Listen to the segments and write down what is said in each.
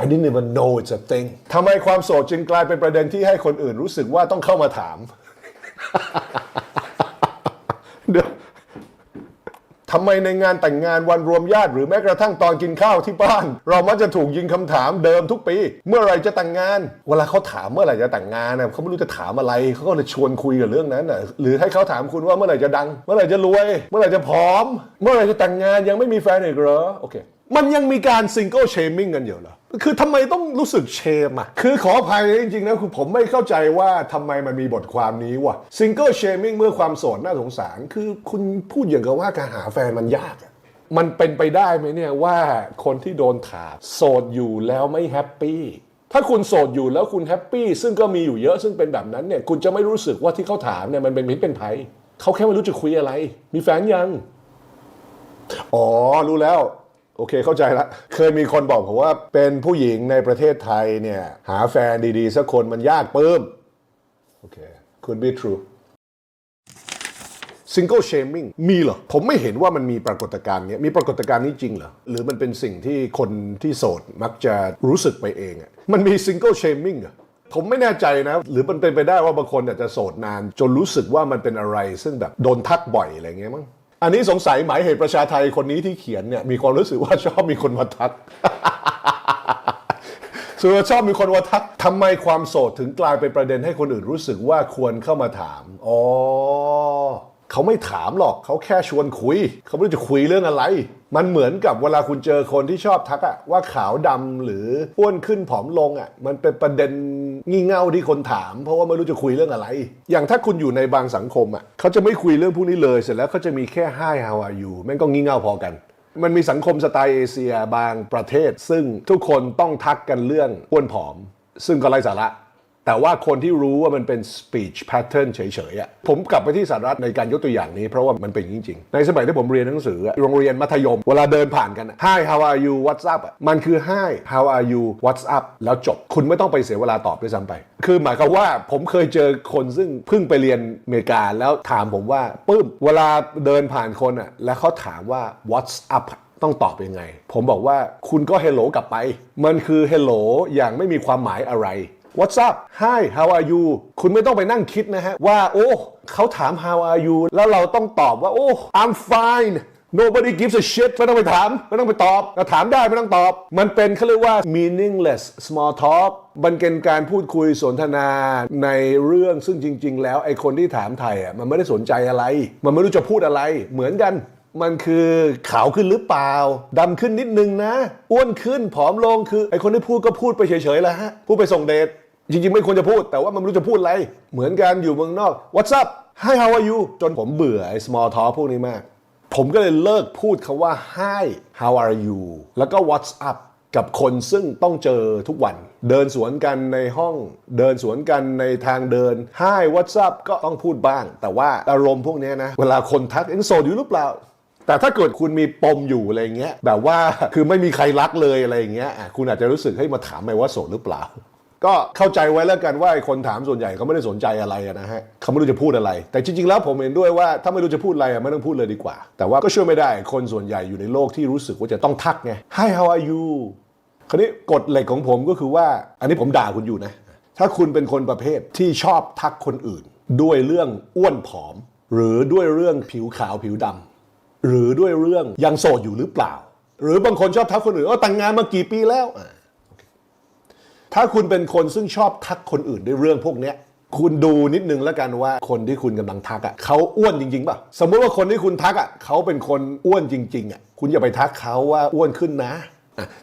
I didn't even know it's a thing ทำไมความโสดจึงกลายเป็นประเด็นที่ให้คนอื่นรู้สึกว่าต้องเข้ามาถาม เดี๋ยวทำไมในงานแต่งงานวันรวมญาติ หรือแม้กระทั่งตอนกินข้าวที่บ้าน เรามักจะถูกยิงคำถามเดิมทุกปี เมื่อไรจะแต่งงาน เวลาเขาถามเมื่อไหร่จะแต่งงานน่ะเขาไม่รู้จะถามอะไรเขาก็เลยชวนคุยกับเรื่องนั้นนะหรือให้เขาถามคุณว่าเมื่อไหร่จะดัง เมื่อไหร่จะรวย เมื่อไหร่จะผอม เมื่อไหร่จะแต่งงานยังไม่มีแฟนอีกเหรอโอเค มันยังมีการซิงเกิลเชมิ่งกันอยู่เหรอ คือทำไมต้องรู้สึกเชมอะ คือขออภัยจริงๆนะคือผมไม่เข้าใจว่าทำไมมันมีบทความนี้ว่ะซิงเกิลเชมิ่งเมื่อความโสดน่าสงสาร คือคุณพูดอย่างกับว่าการหาแฟนมันยากอะมันเป็นไปได้ไหมเนี่ยว่าคนที่โดนถามโสดอยู่แล้วไม่แฮปปี้ถ้าคุณโสดอยู่แล้วคุณแฮปปี้ซึ่งก็มีอยู่เยอะซึ่งเป็นแบบนั้นเนี่ยคุณจะไม่รู้สึกว่าที่เขาถามเนี่ยมันเป็นมิตรเป็นภัยเขาแค่ไม่รู้จะคุยอะไร มีแฟนยัง อ๋อรู้แล้ว โอเคเข้าใจละ เคยมีคนบอกผมว่าเป็นผู้หญิงในประเทศไทยเนี่ย หาแฟนดีๆ สักคนมันยากเพิ่มโอเค could be true single shaming มีเหรอ ผมไม่เห็นว่ามันมีปรากฏการณ์เนี้ยมีปรากฏการณ์นี้จริงเหรอ หรือมันเป็นสิ่งที่คนที่โสดมักจะรู้สึกไปเองอะมันมี single shaming เหรอผมไม่แน่ใจนะ หรือมันเป็นไปได้ว่าบางคนอาจจะโสดนาน จนรู้สึกว่ามันเป็นอะไร ซึ่งแบบโดนทักบ่อยอะไรเงี้ยมั้ง อันนี้สงสัยหมายเหตุประชาไทยคนนี้ที่เขียนเนี่ยมีความรู้สึกว่าชอบมีคนมาทักส่วนชอบมีคนมาทักทำไมความโสดถึงกลายเป็นประเด็นให้คนอื่นรู้สึกว่าควรเข้ามาถาม อ๋อเขาไม่ถามหรอกเขาแค่ชวนคุย เขาไม่รู้จะคุยเรื่องอะไร มันเหมือนกับเวลาคุณเจอคนที่ชอบทักอะว่าขาวดำหรืออ้วนขึ้นผอมลงอะมันเป็นประเด็นงี่เง่าที่คนถาม เพราะว่าไม่รู้จะคุยเรื่องอะไร อย่างถ้าคุณอยู่ในบางสังคมอะเขาจะไม่คุยเรื่องพวกนี้เลยเสร็จแล้วเขาจะมีแค่ Hi how are you แม่งก็งี่เง่าพอกันมันมีสังคมสไตล์เอเชียบางประเทศ ซึ่งทุกคนต้องทักกันเรื่องอ้วนผอม ซึ่งก็ไร้สาระ แต่ว่าคนที่รู้ว่ามันเป็น speech pattern เฉยๆอะผมกลับไปที่สหรัฐในการยกตัวอย่างนี้เพราะว่ามันเป็นจริงๆ ในสมัยที่ผมเรียนหนังสือโรงเรียนมัธยม เวลาเดินผ่านกัน Hi how are you what's up มันคือ Hi how are you what's up แล้วจบ คุณไม่ต้องไปเสียเวลาตอบด้วยซ้ำไป คือหมายความว่าผมเคยเจอคนซึ่งเพิ่งไปเรียนอเมริกาแล้วถามผมว่าปื้มเวลาเดินผ่านคนอะแล้วเขาถามว่า what's up ต้องตอบยังไง ผมบอกว่าคุณก็ hello กลับไป มันคือ hello อย่างไม่มีความหมายอะไร What's up Hi how are you คุณไม่ต้องไปนั่งคิดนะฮะ ว่าโอ้เขาถาม how are you แล้วเราต้องตอบว่าโอ้ I'm fine nobody gives a shit ไม่ต้องไปถาม ไม่ต้องไปตอบเราถามได้ไม่ต้องตอบ มันเป็นเขาเรียกว่า meaningless small talk มันเป็นการพูดคุยสนทนาในเรื่องซึ่งจริง ๆ แล้วไอ้คนที่ถามไทยอะมันไม่ได้สนใจอะไร มันไม่รู้จะพูดอะไร เหมือนกัน มันคือขาวขึ้นหรือเปล่าดำขึ้นนิดนึงนะ อ้วนขึ้นผอมลงคือไอคนที่พูดก็พูดไปเฉยๆแหละฮะพูดไปส่งเดช จริงๆ ไม่ควรจะพูด แต่ว่ามันไม่รู้จะพูดอะไร เหมือนกันอยู่เมืองนอก What's up Hi how are you จนผมเบื่อไอ้ small talk พวกนี้มาก ผมก็เลยเลิกพูดคาว่า Hi how are you แล้วก็ What's up กับคนซึ่งต้องเจอทุกวัน เดินสวนกันในห้อง เดินสวนกันในทางเดิน Hi what's up ก็ต้องพูดบ้าง แต่ว่าอารมณ์พวกนี้นะ เวลาคนทักเอ็งโสดอยู่หรือเปล่าแต่ถ้าเกิดคุณมีปมอยู่อะไรเงี้ยแบบว่าคือไม่มีใครรักเลยอะไรเงี้ยคุณอาจจะรู้สึกให้มาถามไปว่าโสดหรือเปล่า ก็เข้าใจไว้แล้วกันว่าไอ้คนถามส่วนใหญ่เขาไม่ได้สนใจอะไรนะฮะเขาไม่รู้จะพูดอะไร แต่จริงๆแล้วผมเห็นด้วยว่าถ้าไม่รู้จะพูดอะไรไม่ต้องพูดเลยดีกว่า แต่ว่าก็ช่วยไม่ได้คนส่วนใหญ่อยู่ในโลกที่รู้สึกว่าจะต้องทักไง Hi how are you คราวนี้กฎเหล็กของผมก็คือว่า อันนี้ผมด่าคุณอยู่นะ ถ้าคุณเป็นคนประเภทที่ชอบทักคนอื่น ด้วยเรื่องอ้วนผอม หรือด้วยเรื่องผิวขาวผิวดำหรือด้วยเรื่องยังโสดอยู่หรือเปล่า หรือบางคนชอบทักคนอื่นว่าแต่งงานมากี่ปีแล้วอ ถ้าคุณเป็นคนซึ่งชอบทักคนอื่นด้วยเรื่องพวกเนี้ยคุณดูนิดนึงแล้วกันว่าคนที่คุณกำลังทักอะเขาอ้วนจริงๆป่ะสมมุติว่าคนที่คุณทักอะเขาเป็นคนอ้วนจริงๆอะคุณอย่าไปทักเขาว่าอ้วนขึ้นนะ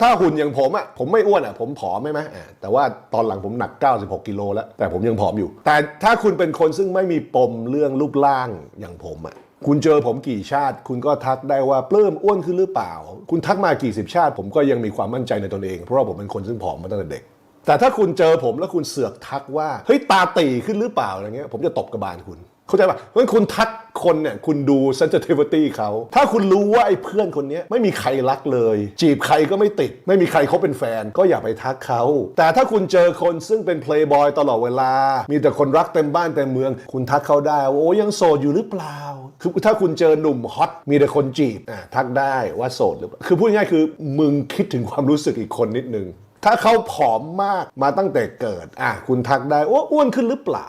ถ้าหุ่นอย่างผมอะผมไม่อ้วนอะผมผอมไหมไหมแต่ว่าตอนหลังผมหนัก 96 กิโลแล้ว แต่ผมยังผอมอยู่ แต่ถ้าคุณเป็นคนซึ่งไม่มีปมเรื่องรูปร่างอย่างผมอะคุณเจอผมกี่ชาติ คุณก็ทักได้ว่าปลื้มอ้วนขึ้นหรือเปล่า คุณทักมากี่สิบชาติ ผมก็ยังมีความมั่นใจในตนเอง เพราะว่าผมเป็นคนซึ่งผอมมาตั้งแต่เด็ก แต่ถ้าคุณเจอผมแล้วคุณเสือกทักว่าเฮ้ยตาตีขึ้นหรือเปล่าอะไรเงี้ยผมจะตบกระบาลคุณ เข้าใจป่ะเพราะฉะนั้นคุณทักคนเนี่ยคุณดู sensitivity เขา ถ้าคุณรู้ว่าไอ้เพื่อนคนนี้ไม่มีใครรักเลย จีบใครก็ไม่ติด ไม่มีใครเขาเป็นแฟน ก็อย่าไปทักเขา แต่ถ้าคุณเจอคนซึ่งเป็น playboy ตลอดเวลา มีแต่คนรักเต็มบ้านเต็มเมือง คุณทักเขาได้ว่าโอ้ยังโสดอยู่หรือเปล่า คือถ้าคุณเจอหนุ่มฮอตมีแต่คนจีบอะทักได้ว่าโสดหรือเปล่าคือพูดง่ายๆคือมึงคิดถึงความรู้สึกอีกคนนิดนึง ถ้าเขาผอมมากมาตั้งแต่เกิด อะคุณทักได้โอ้อ้วนขึ้นหรือเปล่า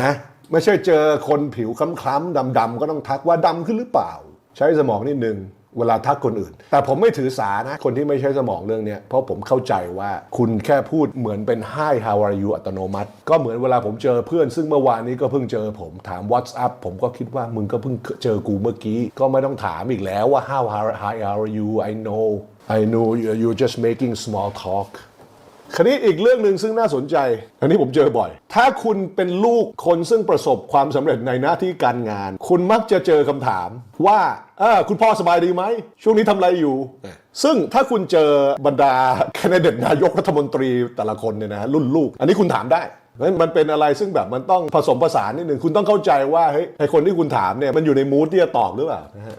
นะไม่ใช่เจอคนผิวคล้ำๆดำๆก็ต้องทักว่าดำขึ้นหรือเปล่า ใช้สมองนิดนึงเวลาทักคนอื่น แต่ผมไม่ถือสานะ คนที่ไม่ใช้สมองเรื่องนี้เพราะผมเข้าใจว่าคุณแค่พูดเหมือนเป็น Hi how are you อัตโนมัติ ก็เหมือนเวลาผมเจอเพื่อน ซึ่งเมื่อวานนี้ก็เพิ่งเจอผมถาม What's up ผมก็คิดว่ามึงก็เพิ่งเจอกูเมื่อกี้ ก็ไม่ต้องถามอีกแล้วว่า How how how are you I know I know you- you're just making small talk คราวนี้อีกเรื่องหนึ่งซึ่งน่าสนใจ อันนี้ผมเจอบ่อย ถ้าคุณเป็นลูกคนซึ่งประสบความสำเร็จในหน้าที่การงาน คุณมักจะเจอคำถามว่าเออคุณพ่อสบายดีไหม ช่วงนี้ทำอะไรอยู่ ซึ่งถ้าคุณเจอบรรดาแคนดิเดตนายกรัฐมนตรีแต่ละคนเนี่ยนะรุ่นลูก อันนี้คุณถามได้เพราะฉะนั้นมันเป็นอะไรซึ่งแบบมันต้องผสมผสานนิดหนึ่งคุณต้องเข้าใจว่าเฮ้ยไอคนที่คุณถามเนี่ยมันอยู่ในมูดที่จะตอบหรือเปล่านะฮะ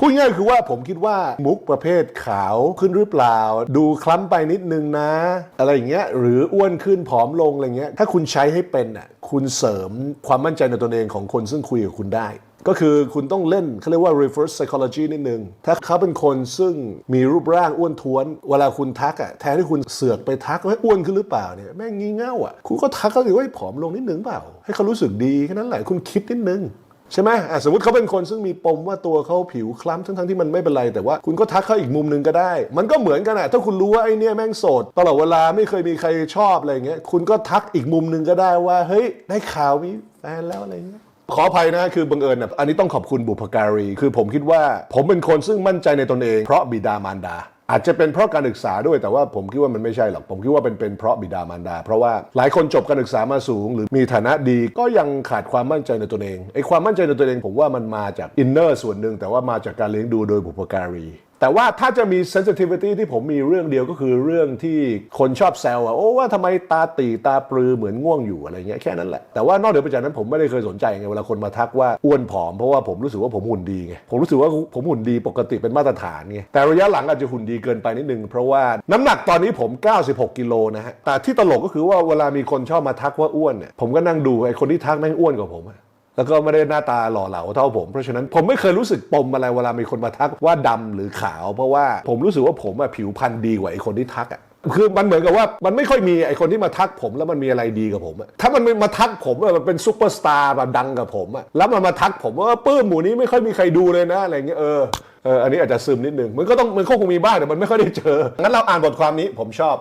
พูดง่ายคือว่าผมคิดว่ามุกประเภทขาวขึ้นหรือเปล่า ดูคล้ำไปนิดนึงนะ อะไรอย่างเงี้ยหรืออ้วนขึ้นผอมลงอะไรเงี้ยถ้าคุณใช้ให้เป็นอะคุณเสริมความมั่นใจในตนเองของคนซึ่งคุยกับคุณได้ ก็คือคุณต้องเล่นเขาเรียกว่า reverse psychology นิดนึง ถ้าเขาเป็นคนซึ่งมีรูปร่างอ้วนท้วน เวลาคุณทักอะแทนที่คุณเสือกไปทักว่าอ้วนขึ้นหรือเปล่าเนี่ยแม่งงี่เง่าอะคุณก็ทักเขาสิว่าให้ผอมลงนิดนึงเปล่า ให้เขารู้สึกดีแค่นั้นแหละคุณคิดนิดนึง ใช่ไหมสมมติเขาเป็นคนซึ่งมีปมว่าตัวเขาผิวคล้ำทั้งๆที่มันไม่เป็นไร แต่ว่าคุณก็ทักเขาอีกมุมหนึ่งก็ได้ มันก็เหมือนกันอะถ้าคุณรู้ว่าไอ้เนี่ยแม่งโสดตลอดเวลาไม่เคยมีใครชอบอะไรเงี้ยคุณก็ทักอีกมุมหนึ่งก็ได้ว่า เฮ้ย ได้ข่าวมีแฟนแล้วอะไรเงี้ยขออภัยนะคือบังเอิญนะอันนี้ต้องขอบคุณบุพการี คือผมคิดว่า ผมเป็นคนซึ่งมั่นใจในตนเอง เพราะบิดามารดา อาจจะเป็นเพราะการศึกษาด้วยแต่ว่าผมคิดว่ามันไม่ใช่หรอก ผมคิดว่าเป็นเป็นเพราะบิดามารดา เพราะว่าหลายคนจบการศึกษามาสูง หรือมีฐานะดีก็ยังขาดความมั่นใจในตัวเองไอ้ความมั่นใจในตัวเองผมว่ามันมาจากอินเนอร์ส่วนหนึ่งแต่ว่ามาจากการเลี้ยงดูโดยบุพการี แต่ว่าถ้าจะมี sensitivity ที่ผมมีเรื่องเดียวก็คือเรื่องที่คนชอบแซวอะโอ้ว่าทำไมตาตีตาปรือเหมือนง่วงอยู่อะไรเงี้ยแค่นั้นแหละ แต่ว่านอกเหนือไปจากนั้นผมไม่ได้เคยสนใจไงเวลาคนมาทักว่าอ้วนผอมเพราะว่าผมรู้สึกว่าผมหุ่นดีไงผมรู้สึกว่าผมหุ่นดีปกติเป็นมาตรฐานไงแต่ระยะหลังอาจจะหุ่นดีเกินไปนิดนึงเพราะว่าน้ำหนักตอนนี้ผม 96 กิโลนะฮะแต่ที่ตลกก็คือว่าเวลามีคนชอบมาทักว่าอ้วนเนี่ยผมก็นั่งดูไอ้คนที่ทักแม่งอ้วนกว่าผมอะ แล้วก็ไม่ได้หน้าตาหล่อเหลาเท่าผม เพราะฉะนั้นผมไม่เคยรู้สึกปมอะไรเวลามีคนมาทักว่าดำหรือขาว เพราะว่าผมรู้สึกว่าผมอะผิวพรรณดีกว่าไอ้คนที่ทักอะคือมันเหมือนกับว่ามันไม่ค่อยมีไอ้คนที่มาทักผมแล้วมันมีอะไรดีกับผมอะถ้ามันมาทักผมมันเป็นซูเปอร์สตาร์แบบดังกับผมอะแล้วมันมาทักผมว่าปื้มหมูนี้ไม่ค่อยมีใครดูเลยนะอะไรเงี้ยเออเอออันนี้อาจจะซึมนิดนึงมันก็ต้องมันก็คงมีบ้างแต่มันไม่ค่อยได้เจองั้นเราอ่านบทความนี้ผมชอบ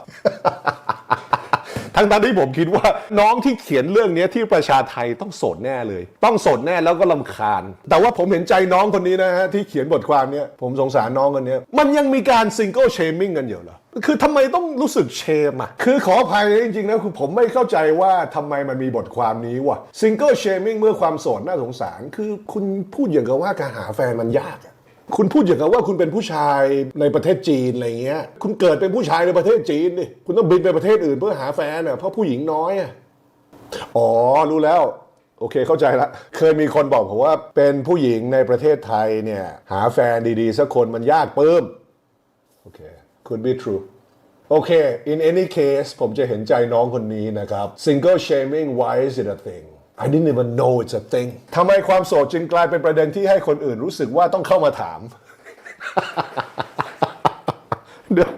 ทั้งตอนที่ผมคิดว่าน้องที่เขียนเรื่องนี้ที่ประชาไทยต้องโสดแน่เลย ต้องโสดแน่แล้วก็ลำคาญ แต่ว่าผมเห็นใจน้องคนนี้นะฮะที่เขียนบทความเนี้ยผมสงสารน้องคนนี้มันยังมีการซิงเกิลเชมิ่งกันอยู่เหรอคือทำไมต้องรู้สึกเชมอะ คือขออภัยจริงๆนะคือผมไม่เข้าใจว่าทำไมมันมีบทความนี้ว่ะซิงเกิลเชมิ่งเมื่อความโสดน่าสงสาร คือคุณพูดอย่างกับว่าการหาแฟนมันยากอะ คุณพูดอย่างกับว่าคุณเป็นผู้ชายในประเทศจีนอะไรเงี้ย คุณเกิดเป็นผู้ชายในประเทศจีนดิ คุณต้องบินไปประเทศอื่นเพื่อหาแฟนอะ เพราะผู้หญิงน้อยอะ อ๋อ รู้แล้ว โอเค เข้าใจละ เคยมีคนบอกผมว่าเป็นผู้หญิงในประเทศไทยเนี่ย หาแฟนดีๆ สักคนมันยากเพิ่ม โอเค could be true โอเค in any case ผมจะเห็นใจน้องคนนี้นะครับ single shaming why is it a thing I didn't even know it's a thing ทำไมความโสดจึงกลายเป็นประเด็นที่ให้คนอื่นรู้สึกว่าต้องเข้ามาถาม เดี๋ยว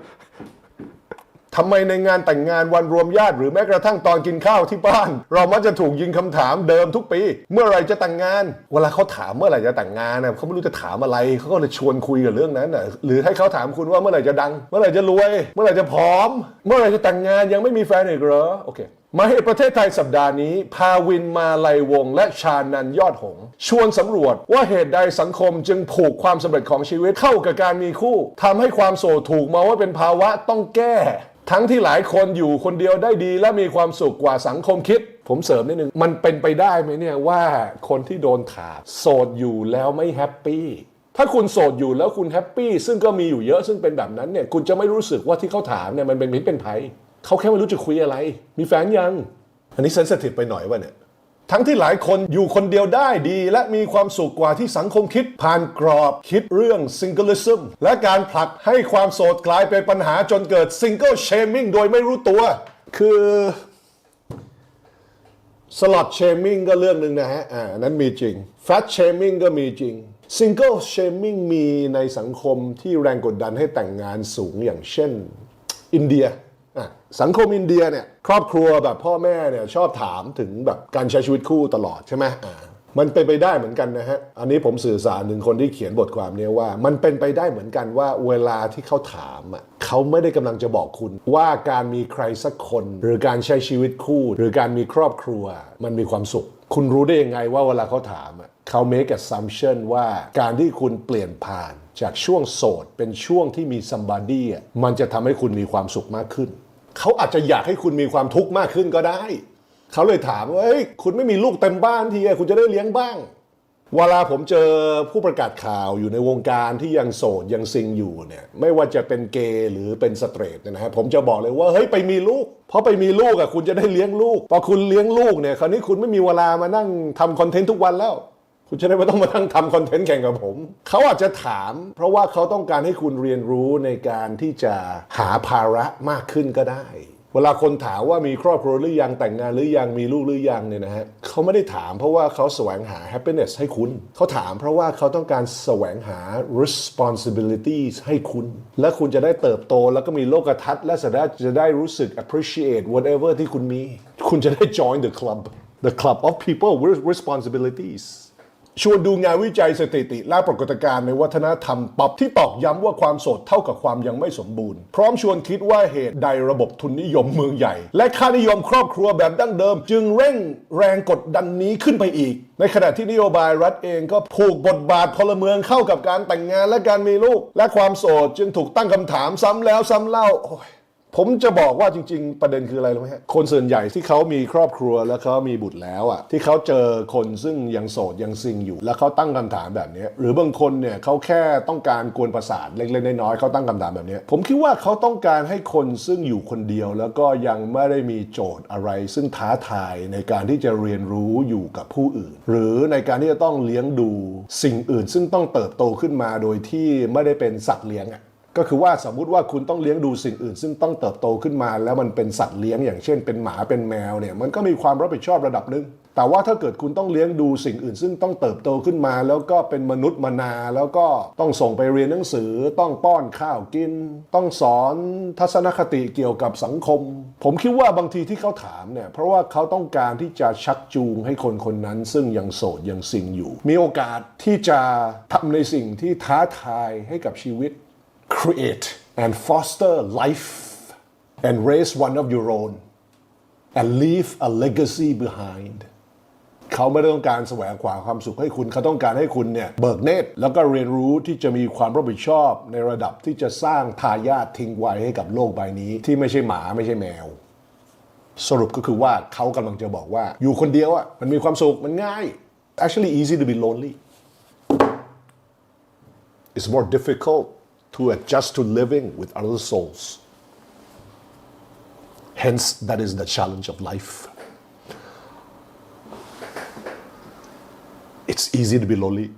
ทำไมในงานแต่งงานวันรวมญาติ หรือแม้กระทั่งตอนกินข้าวที่บ้าน เรามักจะถูกยิงคำถามเดิมทุกปี เมื่อไหรจะแต่งงาน เวลาเขาถามเมื่อไหร่จะแต่งงานน่ะเขาไม่รู้จะถามอะไรเขาก็เลยชวนคุยกับเรื่องนั้นน่ะหรือให้เขาถามคุณว่าเมื่อไหร่จะดัง เมื่อไหร่จะรวย เมื่อไหร่จะผอม เมื่อไหร่จะแต่งงานยังไม่มีแฟนอีกเหรอโอเคมาเหตุประเทศไทยสัปดาห์นี้ พาวินมาลัยวง และชานันยอดหง ชวนสำรวจว่าเหตุใดสังคมจึงผูกความสำเร็จของชีวิตเข้ากับการมีคู่ทำให้ความโสดถูกมองว่าเป็นภาวะต้องแก้ ทั้งที่หลายคนอยู่คนเดียวได้ดีและมีความสุขกว่าสังคมคิด ผมเสริมนิดนึง มันเป็นไปได้ไหมเนี่ยว่าคนที่โดนถามโสดอยู่แล้วไม่แฮปปี้ถ้าคุณโสดอยู่แล้วคุณแฮปปี้ซึ่งก็มีอยู่เยอะซึ่งเป็นแบบนั้นเนี่ยคุณจะไม่รู้สึกว่าที่เขาถามเนี่ยมันเป็นพิษเป็นภัย เขาแค่ไม่รู้จะคุยอะไร มีแฟนยัง อันนี้เซนสทีฟไปหน่อยวะเนี่ย ทั้งที่หลายคนอยู่คนเดียวได้ดี และมีความสุขกว่าที่สังคมคิด ผ่านกรอบคิดเรื่องซิงเกิลิซึมและการผลักให้ความโสดกลายเป็นปัญหาจนเกิดซิงเกิลเชมิงโดยไม่รู้ตัว คือสล็อตเชมิงก็เรื่องหนึ่งนะฮะ อ่า นั้นมีจริงแฟตเชมิงก็มีจริงซิงเกิลเชมิงมีในสังคมที่แรงกดดันให้แต่งงานสูงอย่างเช่น อินเดีย สังคมอินเดียเนี่ยครอบครัวแบบพ่อแม่เนี่ยชอบถามถึงแบบการใช้ชีวิตคู่ตลอดใช่ไหมมันเป็นไปได้เหมือนกันนะฮะ อันนี้ผมสื่อสารถึงคนที่เขียนบทความเนี้ว่า มันเป็นไปได้เหมือนกันว่าเวลาที่เขาถามอะเขาไม่ได้กำลังจะบอกคุณ ว่าการมีใครสักคน หรือการใช้ชีวิตคู่ หรือการมีครอบครัว มันมีความสุข คุณรู้ได้ยังไงว่าเวลาเขาถามอะเขา make assumption ว่าการที่คุณเปลี่ยนผ่าน จากช่วงโสดเป็นช่วงที่มี somebody อะมันจะทำให้คุณมีความสุขมากขึ้น เขาอาจจะอยากให้คุณมีความทุกข์มากขึ้นก็ได้ เขาเลยถามว่าเฮ้ยคุณไม่มีลูกเต็มบ้านทีคุณจะได้เลี้ยงบ้างเวลาผมเจอผู้ประกาศข่าวอยู่ในวงการที่ยังโสดยังซิงอยู่เนี่ยไม่ว่าจะเป็นเกย์หรือเป็นสเตรทเนยนะฮะผมจะบอกเลยว่าเฮ้ยไปมีลูก เพราะไปมีลูกอะคุณจะได้เลี้ยงลูกพอคุณเลี้ยงลูกเนี่ยคราวนี้คุณไม่มีเวลามานั่งทำคอนเทนต์ทุกวันแล้ว คุณจะได้ไม่ต้องมานั่งทำคอนเทนต์แข่งกับผม เขาอาจจะถาม เพราะว่าเขาต้องการให้คุณเรียนรู้ในการที่จะหาภาระมากขึ้นก็ได้ เวลาคนถามว่ามีครอบครัวหรือยังแต่งงานหรือยังมีลูกหรือยังเนี่ยนะฮะเขาไม่ได้ถามเพราะว่าเขาแสวงหา happiness ให้คุณ เขาถามเพราะว่าเขาต้องการแสวงหา responsibilities ให้คุณ และคุณจะได้เติบโตแล้วก็มีโลกทัศน์ และจะได้จะได้รู้สึก appreciate whatever ที่คุณมี คุณจะได้ join the club the club of people with responsibilities ชวนดูงานวิจัยสถิติ และปรากฏการณ์ในวัฒนธรรมป๊อปที่ตอกย้ำว่าความโสดเท่ากับความยังไม่สมบูรณ์ พร้อมชวนคิดว่าเหตุใดระบบทุนนิยมเมืองใหญ่ และค่านิยมครอบครัวแบบดั้งเดิม จึงเร่งแรงกดดันนี้ขึ้นไปอีก ในขณะที่นโยบายรัฐเองก็ผูกบทบาทพลเมืองเข้ากับการแต่งงานและการมีลูก และความโสดจึงถูกตั้งคำถามซ้ำแล้วซ้ำเล่าโอ้ย ผมจะบอกว่าจริง ๆ ประเด็นคืออะไรรู้ไหมฮะคนส่วนใหญ่ที่เขามีครอบครัวแล้วเขามีบุตรแล้วอะที่เขาเจอคนซึ่งยังโสดยังซิงอยู่ แล้วเขาตั้งคำถามแบบนี้ หรือบางคนเนี่ยเขาแค่ต้องการกวนประสาทเล็กๆน้อยๆเขาตั้งคำถามแบบนี้ผมคิดว่าเขาต้องการให้คนซึ่งอยู่คนเดียว แล้วก็ยังไม่ได้มีโจทย์อะไร ซึ่งท้าทายในการที่จะเรียนรู้อยู่กับผู้อื่น หรือในการที่จะต้องเลี้ยงดูสิ่งอื่น ซึ่งต้องเติบโตขึ้นมาโดยที่ไม่ได้เป็นสัตว์เลี้ยงอะ ก็คือว่าสมมุติว่าคุณต้องเลี้ยงดูสิ่งอื่น ซึ่งต้องเติบโตขึ้นมา แล้วมันเป็นสัตว์เลี้ยงอย่างเช่นเป็นหมาเป็นแมวเนี่ยมันก็มีความรับผิดชอบระดับหนึ่งแต่ว่าถ้าเกิดคุณต้องเลี้ยงดูสิ่งอื่น ซึ่งต้องเติบโตขึ้นมา แล้วก็เป็นมนุษย์มนา แล้วก็ต้องส่งไปเรียนหนังสือ ต้องป้อนข้าวกิน ต้องสอนทัศนคติเกี่ยวกับสังคม ผมคิดว่าบางทีที่เขาถามเนี่ยเพราะว่าเขาต้องการที่จะชักจูงให้คนคนนั้น ซึ่งยังโสดยังซิงอยู่ มีโอกาสที่จะทำในสิ่งที่ท้าทายให้กับชีวิต create and foster life and raise one of your own and leave a legacy behind เขาไม่ได้ต้องการแสวงขวาความสุขให้คุณเขาต้องการให้คุณเนี่ยเบิกเนตรแล้วก็เรียนรู้ที่จะมีความรับผิดชอบในระดับที่จะสร้างทายาททิ้งไว้ให้กับโลกใบนี้ ที่ไม่ใช่หมาไม่ใช่แมว สรุปก็คือว่าเขากำลังจะบอกว่า อยู่คนเดียวอะมันมีความสุขมันง่าย actually easy to be lonely it's more difficult to adjust to living with other souls. Hence, that is the challenge of life. It's easy to be lonely.